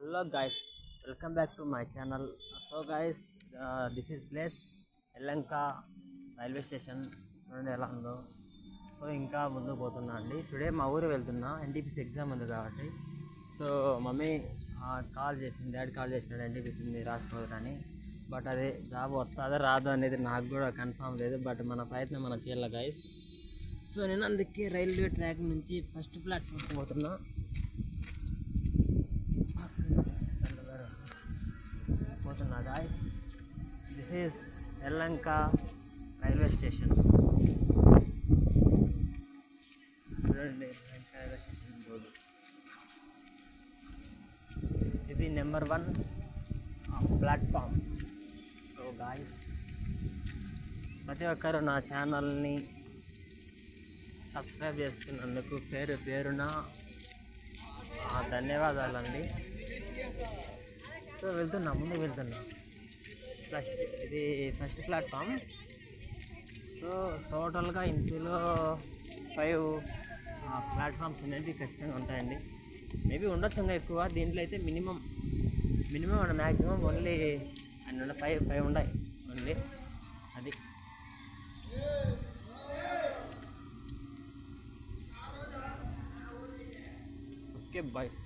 Hello guys welcome back to my channel so guys this is place Yellanka railway station చూడండి ఎలా ఉందో. So ఇంకా ముందుకు పోతున్నా అండి. టుడే మా ఊరు వెళ్తున్నా. ఎన్టీపీసీ ఎగ్జామ్ ఉంది కాబట్టి. సో మమ్మీ కాల్ చేసింది. డాడీ కాల్ చేసినాడు ఎన్టీపీసీ రాసుకోవద్దని. బట్ అది జాబ్ వస్తుందో రాదు అనేది నాకు కూడా కన్ఫామ్ లేదు. బట్ మన ప్రయత్నం మనం చేయాలి గాయస్ సో నేను అందుకే రైల్వే ట్రాక్ నుంచి ఫస్ట్ ప్లాట్ఫామ్కి పోతున్నాను పోతున్నా guys this is Yellanka railway station. చూడండి రైల్వే స్టేషన్ బోర్డు ఇది number one platform. So guys ప్రతి ఒక్కరు నా ఛానల్ని సబ్స్క్రైబ్ చేసుకున్నందుకు పేరు పేరున ఆ, ధన్యవాదాలండి. సో వెళ్తున్నా ముందుకు వెళ్తున్నా. ఫస్ట్ ఇది ఫస్ట్ ప్లాట్ఫామ్ సో టోటల్గా ఇందులో ఫైవ్ ప్లాట్ఫామ్స్ అనేవి ఖచ్చితంగా ఉంటాయండి. మేబీ ఉండొచ్చు ఇంకా ఎక్కువ. దీంట్లో అయితే మినిమం మినిమం మ్యాక్సిమం ఓన్లీ అన్న ఫైవ్ ఫైవ్ ఉన్నాయి ఓన్లీ అది. Okay boys